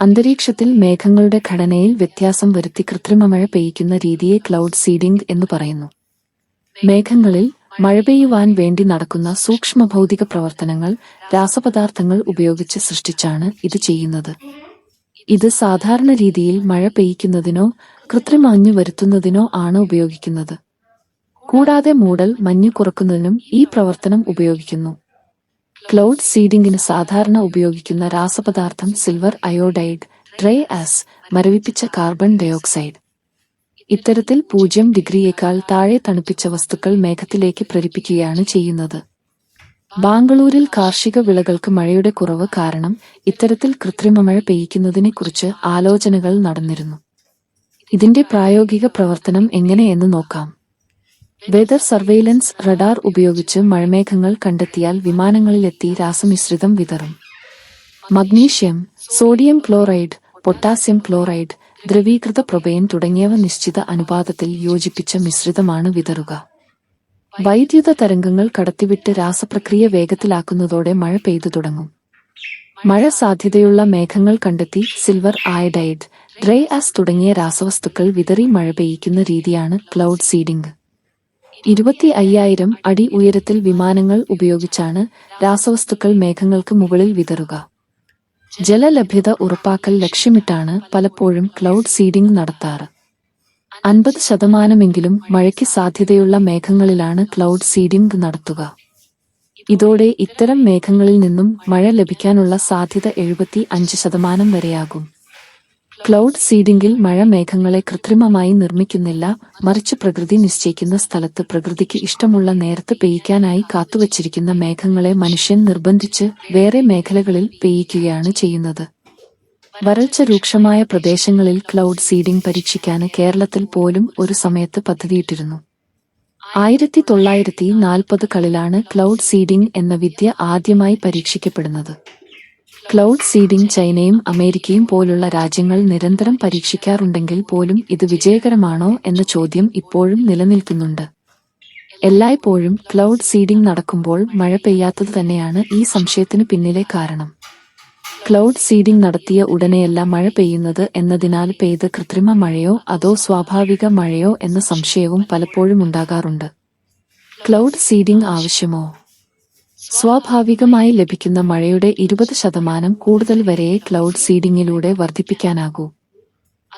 അന്തരീക്ഷത്തിൽ മേഘങ്ങളുടെ ഘടനയിൽ വ്യത്യാസം വരുത്തി കൃത്രിമ മഴ പെയ്യിക്കുന്ന രീതിയെ ക്ലൗഡ് സീഡിംഗ് എന്ന് പറയുന്നു. മേഘങ്ങളിൽ മഴ പെയ്യുവാൻ വേണ്ടി നടക്കുന്ന സൂക്ഷ്മ ഭൗതിക പ്രവർത്തനങ്ങൾ രാസപദാർത്ഥങ്ങൾ ഉപയോഗിച്ച് സൃഷ്ടിച്ചാണ് ഇത് ചെയ്യുന്നത്. ഇത് സാധാരണ രീതിയിൽ മഴ പെയ്യിക്കുന്നതിനോ കൃത്രിമാഞ്ഞു വരുത്തുന്നതിനോ ആണ് ഉപയോഗിക്കുന്നത്. കൂടാതെ മൂടൽ മഞ്ഞ് കുറക്കുന്നതിനും ഈ പ്രവർത്തനം ഉപയോഗിക്കുന്നു. ക്ലൗഡ് സീഡിംഗിന് സാധാരണ ഉപയോഗിക്കുന്ന രാസപദാർത്ഥം സിൽവർ അയോഡൈഡ് ട്രേ ആസ് മരവിപ്പിച്ച കാർബൺ ഡയോക്സൈഡ്. ഇത്തരത്തിൽ പൂജ്യം ഡിഗ്രിയേക്കാൾ താഴെ തണുപ്പിച്ച വസ്തുക്കൾ മേഘത്തിലേക്ക് പ്രരിപ്പിക്കുകയാണ് ചെയ്യുന്നത്. ബാംഗ്ലൂരിൽ കാർഷിക വിളകൾക്ക് മഴയുടെ കുറവ് കാരണം ഇത്തരത്തിൽ കൃത്രിമ മഴ പെയ്യിക്കുന്നതിനെക്കുറിച്ച് ആലോചനകൾ നടന്നിരുന്നു. ഇതിന്റെ പ്രായോഗിക പ്രവർത്തനം എങ്ങനെയെന്ന് നോക്കാം. വെതർ സർവെയിലൻസ് റഡാർ ഉപയോഗിച്ച് മഴമേഘങ്ങൾ കണ്ടെത്തിയാൽ വിമാനങ്ങളിലെത്തി രാസമിശ്രിതം വിതറും. Magnesium sodium chloride potassium chloride ദ്രവീകൃത പ്രൊപൈൻ തുടങ്ങിയവ നിശ്ചിത അനുപാതത്തിൽ യോജിപ്പിച്ച മിശ്രിതമാണ് വിതറുക. വൈദ്യുത തരംഗങ്ങൾ കടത്തിവിട്ട് രാസപ്രക്രിയ വേഗത്തിലാക്കുന്നതോടെ മഴ പെയ്തു തുടങ്ങും. മഴ സാധ്യതയുള്ള മേഘങ്ങൾ കണ്ടെത്തി സിൽവർ അയഡൈഡ് ഡ്രൈ ആസ് തുടങ്ങിയ രാസവസ്തുക്കൾ വിതറി മഴ പെയ്യിക്കുന്ന രീതിയാണ് ക്ലൗഡ് സീഡിംഗ്. ഇരുപത്തി അയ്യായിരം അടി ഉയരത്തിൽ വിമാനങ്ങൾ ഉപയോഗിച്ചാണ് രാസവസ്തുക്കൾ മേഘങ്ങൾക്ക് മുകളിൽ വിതറുക. ജലലഭ്യത ഉറപ്പാക്കൽ ലക്ഷ്യമിട്ടാണ് പലപ്പോഴും ക്ലൗഡ് സീഡിംഗ് നടത്താറ്. അൻപത് ശതമാനമെങ്കിലും മഴയ്ക്ക് സാധ്യതയുള്ള മേഘങ്ങളിലാണ് ക്ലൗഡ് സീഡിംഗ് നടത്തുക. ഇതോടെ ഇത്തരം മേഘങ്ങളിൽ നിന്നും മഴ ലഭിക്കാനുള്ള സാധ്യത എഴുപത്തി അഞ്ച് ശതമാനം വരെയാകും. ക്ലൗഡ് സീഡിംഗിൽ മഴ മേഘങ്ങളെ കൃത്രിമമായി നിർമ്മിക്കുന്നില്ല. മറിച്ച് പ്രകൃതി നിശ്ചയിക്കുന്ന സ്ഥലത്ത് പ്രകൃതിക്ക് ഇഷ്ടമുള്ള നേരത്ത് പെയ്യ്ക്കാനായി കാത്തുവച്ചിരിക്കുന്ന മേഘങ്ങളെ മനുഷ്യൻ നിർബന്ധിച്ച് വേറെ മേഖലകളിൽ പെയ്യിക്കുകയാണ് ചെയ്യുന്നത്. വരൾച്ച രൂക്ഷമായ പ്രദേശങ്ങളിൽ ക്ലൗഡ് സീഡിംഗ് പരീക്ഷിക്കാൻ കേരളത്തിൽ പോലും ഒരു സമയത്ത് പദ്ധതിയിട്ടിരുന്നു. ആയിരത്തി തൊള്ളായിരത്തി നാൽപ്പതുകളിലാണ് ക്ലൗഡ് സീഡിംഗ് എന്ന വിദ്യ ആദ്യമായി പരീക്ഷിക്കപ്പെടുന്നത്. ക്ലൗഡ് സീഡിംഗ് ചൈനയും അമേരിക്കയും പോലുള്ള രാജ്യങ്ങൾ നിരന്തരം പരീക്ഷിക്കാറുണ്ടെങ്കിൽ പോലും ഇത് വിജയകരമാണോ എന്ന ചോദ്യം ഇപ്പോഴും നിലനിൽക്കുന്നുണ്ട്. എല്ലായ്പ്പോഴും ക്ലൗഡ് സീഡിംഗ് നടക്കുമ്പോൾ മഴ പെയ്യാത്തത് തന്നെയാണ് ഈ സംശയത്തിന് പിന്നിലെ കാരണം. ക്ലൗഡ് സീഡിംഗ് നടത്തിയ ഉടനെയല്ല മഴ പെയ്യുന്നത് എന്നതിനാൽ പെയ്ത് കൃത്രിമ മഴയോ അതോ സ്വാഭാവിക മഴയോ എന്ന സംശയവും പലപ്പോഴും ഉണ്ടാകാറുണ്ട്. ക്ലൗഡ് സീഡിംഗ് ആവശ്യമോ? സ്വാഭാവികമായി ലഭിക്കുന്ന മഴയുടെ ഇരുപത് ശതമാനം കൂടുതൽ വരെ ക്ലൗഡ് സീഡിങ്ങിലൂടെ വർദ്ധിപ്പിക്കാനാകൂ.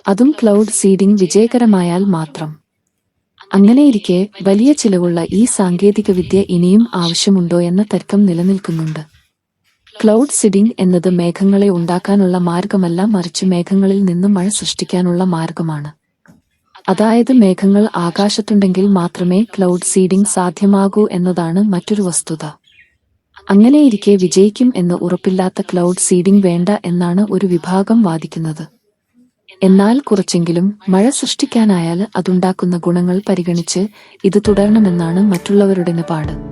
അതും ക്ലൗഡ് സീഡിംഗ് വിജയകരമായാൽ മാത്രം. അങ്ങനെയിരിക്കെ വലിയ ചിലവുള്ള ഈ സാങ്കേതികവിദ്യ ഇനിയും ആവശ്യമുണ്ടോ എന്ന തർക്കം നിലനിൽക്കുന്നുണ്ട്. ക്ലൗഡ് സീഡിംഗ് എന്നത് മേഘങ്ങളെ ഉണ്ടാക്കാനുള്ള മാർഗമല്ല മറിച്ച് മേഘങ്ങളിൽ നിന്ന് മഴ സൃഷ്ടിക്കാനുള്ള മാർഗമാണ്. അതായത് മേഘങ്ങൾ ആകാശത്തുണ്ടെങ്കിൽ മാത്രമേ ക്ലൗഡ് സീഡിംഗ് സാധ്യമാകൂ എന്നതാണ് മറ്റൊരു വസ്തുത. അങ്ങനെയിരിക്കെ വിജയിക്കും എന്ന് ഉറപ്പില്ലാത്ത ക്ലൗഡ് സീഡിംഗ് വേണ്ട എന്നാണ് ഒരു വിഭാഗം വാദിക്കുന്നത്. എന്നാൽ കുറച്ചെങ്കിലും മഴ സൃഷ്ടിക്കാനായാൽ അതുണ്ടാക്കുന്ന ഗുണങ്ങൾ പരിഗണിച്ച് ഇത് തുടരണമെന്നാണ് മറ്റുള്ളവരുടെ നിലപാട്